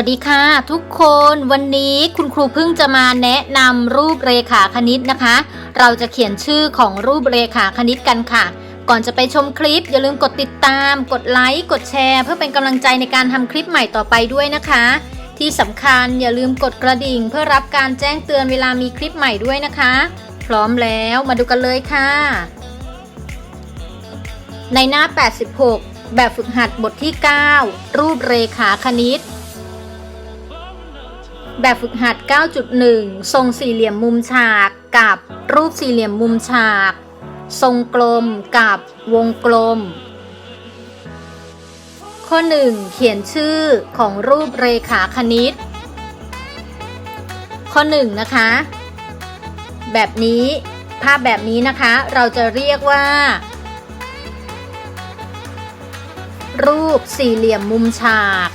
วัสดีค่ะ ทุกคนวันนี้คุณครูพึ่งจะมาแนะนำรูปเรขาคณิตนะคะ เราจะเขียนชื่อของรูปเรขาคณิตกันค่ะ ก่อนจะไปชมคลิป อย่าลืมกดติดตาม กดไลค์กดแชร์ เพื่อเป็นกำลังใจในการทำคลิปใหม่ต่อไปด้วยนะคะ ที่สำคัญอย่าลืมกดกระดิ่ง เพื่อรับการแจ้งเตือนเวลามีคลิปใหม่ด้วยนะคะ พร้อมแล้วมาดูกันเลยค่ะ ในหน้า 86 แบบฝึกหัดบทที่ 9 รูปเรขาคณิต แบบฝึกหัด 9.1 ทรงสี่เหลี่ยมมุมฉากกับรูปสี่เหลี่ยมมุมฉาก ทรงกลมกับวงกลม ข้อ 1 เขียนชื่อของรูปเรขาคณิต ข้อ 1 นะคะ แบบนี้ภาพแบบนี้นะคะเราจะเรียกว่า รูปสี่เหลี่ยมมุมฉาก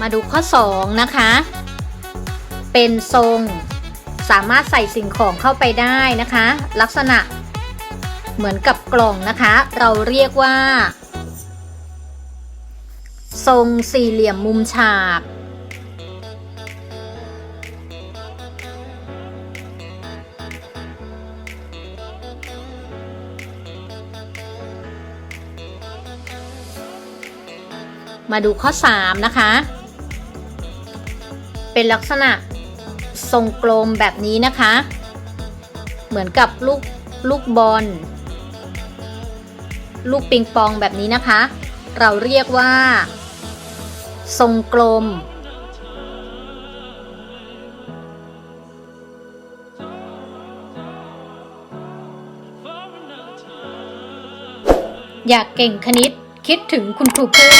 มาดูข้อ 2 นะคะ เป็นทรงสามารถใส่สิ่งของเข้าไปได้นะคะ ลักษณะเหมือนกับกล่องนะคะ เราเรียกว่า ทรงสี่เหลี่ยมมุมฉากมาดูข้อ 3 นะคะ เป็นลักษณะทรงกลมแบบนี้นะคะ เหมือนกับลูกลูกบอล ลูกปิงปองแบบนี้นะคะ เราเรียกว่า ทรงกลม อยากเก่งคณิตคิดถึงคุณครูพึ่ง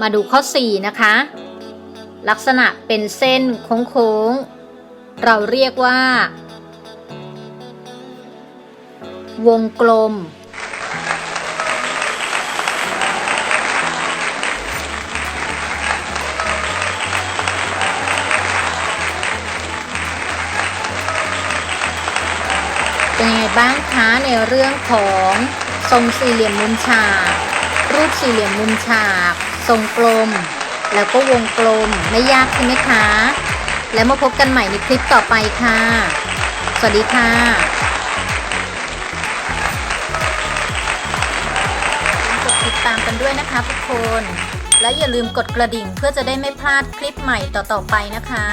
มาดูข้อ 4 นะคะ ลักษณะเป็นเส้นโค้งๆ เราเรียกว่า วงกลม เป็นยังไงบ้างคะในเรื่องของทรงสี่เหลี่ยมมุมฉาก รูปสี่เหลี่ยมมุมฉาก ทรงกลม แล้วก็วงกลมไม่ยากใช่ไหมคะ แล้วมาพบกันใหม่ในคลิปต่อไปค่ะ สวัสดีค่ะกดติดตามกันด้วยนะคะทุกคน และอย่าลืมกดกระดิ่งเพื่อจะได้ไม่พลาดคลิปใหม่ต่อๆไปนะคะ